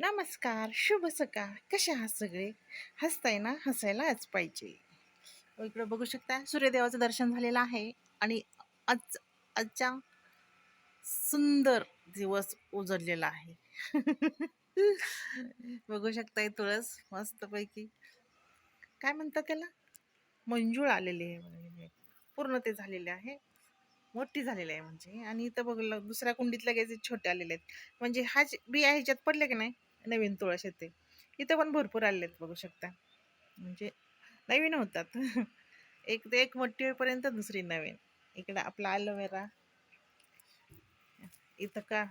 नमस्कार शुभ सकाळ. कशा आहात सगळे? हसताय ना? हसायलाच पाहिजे. हो, इकडं बघू शकता सूर्यदेवाचं दर्शन झालेलं आहे आणि आज आजच्या सुंदर दिवस उजडलेला आहे. बघू शकताय तुळस मस्तपैकी. काय म्हणतात त्याला? मंजूळ आलेली आहे म्हणजे पूर्ण ते झालेले आहे. मोठी झालेली आहे म्हणजे. आणि इथं बघलं दुसऱ्या कुंडीत लगेच छोटे आलेले आहेत. म्हणजे हा बिया ह्याच्यात पडले की नाही? नवीन तुळस येते. इथं पण भरपूर आले आहेत बघू शकता. म्हणजे नवीन होतात. एक ते एक मोठी होईपर्यंत दुसरी नवीन. इकडं आपला ॲलोवेरा इथं का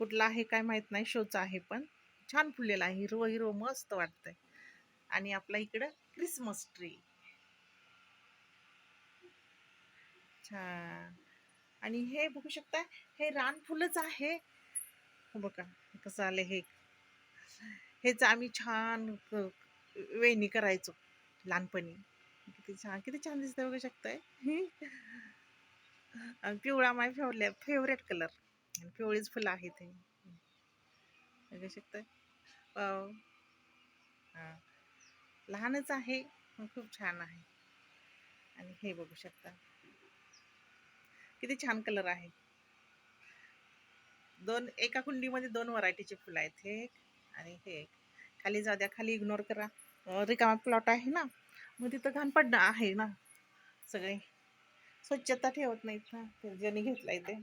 कुठला आहे काय माहीत नाही शोचा आहे पण. छान फुललेला आहे. हिरवं हिरवं मस्त वाटतंय. आणि आपला इकडं क्रिसमस ट्री छान. आणि हे बघू शकता हे रानफुलच आहे. बघा कसं आलं हे. हेच आम्ही छान वेणी करायचो लहानपणी. किती छान किती छान दिसतं बघू शकताय. पिवळा माय फेवले फेवरेट कलर आणि पिवळीच फुलं आहेत हे. बघू शकताय. वाव. हां. लहानच आहे खूप छान आहे. आणि हे बघू शकता. किती छान कलर आहे. दोन एका कुंडीमध्ये दोन व्हरायटीचे फुलं आहेत. हे आणि हे खाली जाऊ द्या खाली इग्नोर करा. रिकामा प्लॉट आहे ना. मग तिथं घाण पडणं आहे ना. सगळे स्वच्छता ठेवत नाहीत ना. ज्यांनी ज्यांनी आहे ते.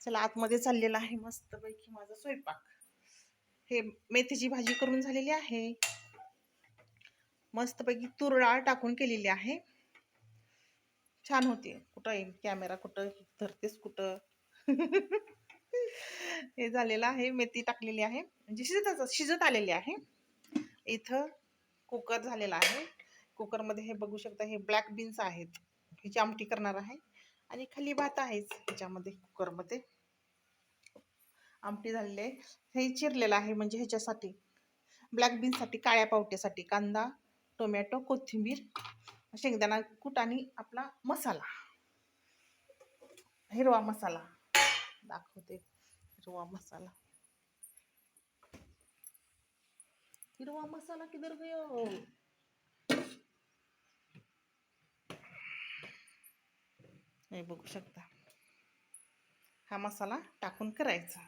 चला आतमध्ये चाललेला आहे मस्तपैकी माझा स्वयंपाक. हे मेथीची भाजी करून झालेली आहे. मस्तपैकी तूर डाळ टाकून केलेली आहे. छान होती. कुठं कॅमेरा कुठं? धरतेस कुठं? हे झालेलं आहे. मेथी टाकलेली आहे. म्हणजे शिजत शिजत आलेली आहे. इथं कुकर झालेला आहे. कुकरमध्ये हे बघू शकता हे ब्लॅक बीन्स आहेत. ह्याची आमटी करणार आहे. आणि खाली भात आहेच ह्याच्यामध्ये कुकरमध्ये. आमटी झालेली आहे. हे चिरलेलं आहे म्हणजे ह्याच्यासाठी. ब्लॅक बीन्ससाठी काळ्या पावट्यासाठी. कांदा टोमॅटो कोथिंबीर शेंगदाणा कूट आणि आपला मसाला. हिरवा मसाला. दाखवते हिरवा मसाला. हिरवा मसाला किधर गयो? हे बघू शकता. हा मसाला टाकून करायचा.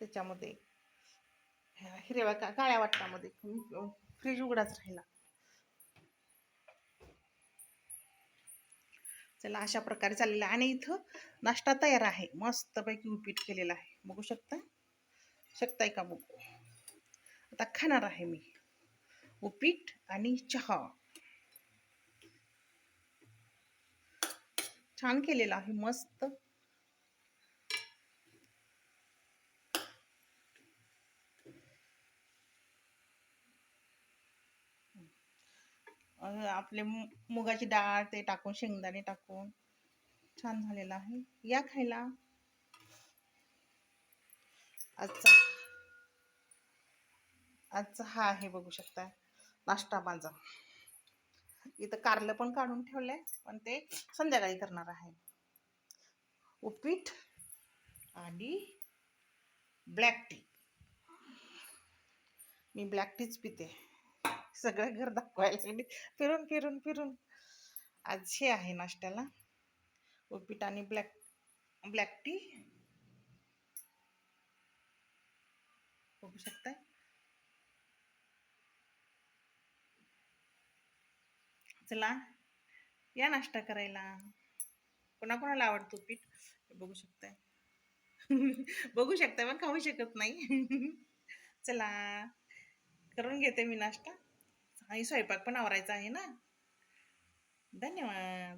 त्याच्यामध्ये हिरव्या का काळ्या वाटणामध्ये फ्रीज उघडाच राहिला. चला अशा प्रकारे चाललेलं आहे. आणि इथं नाश्ता तयार आहे. मस्तपैकी उपीट केलेला आहे. बघू शकता? शकताय का बघू आता खाणार आहे मी. उपीट आणि चहा. छान केलेला आहे. मस्त आपले मुगाची डाळ ते टाकून शेंगदाणे टाकून. छान झालेला आहे. या खायला. आजचा आजचा हा आहे बघू शकता नाश्ता माझा. इथं कारलं पण काढून ठेवलंय पण ते संध्याकाळी करणार आहे. उपीट आणि ब्लॅक टी. मी ब्लॅक टीच पिते. सगळं घर दाखवायला लागले. फिरून फिरून फिरून. आज हे आहे नाश्त्याला. उपीट आणि ब्लॅक ब्लॅक टी. बघू शकताय? चला या नाश्ता करायला. कोणाकोणाला आवडतो पीठ बघू शकताय. बघू शकताय पण खाऊ शकत नाही. चला करून घेते मी नाश्ता. आणि स्वयंपाक पण आवरायचा आहे ना. धन्यवाद.